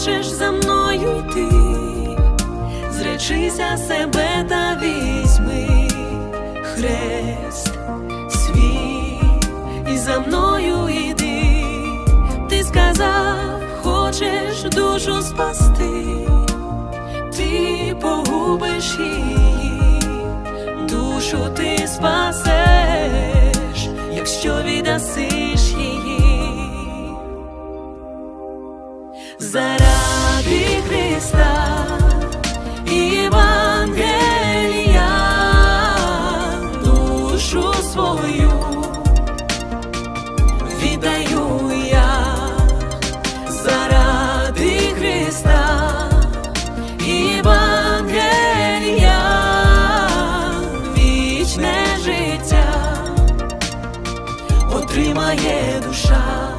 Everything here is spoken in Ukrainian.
хочеш за мною йти, зречися себе та візьми хрест свій і за мною йди. Ти сказав, хочеш душу спасти, ти погубиш її, душу ти спасеш, заради Христа і Євангелія душу свою віддаю я заради Христа і Євангелія вічне життя отримає душа.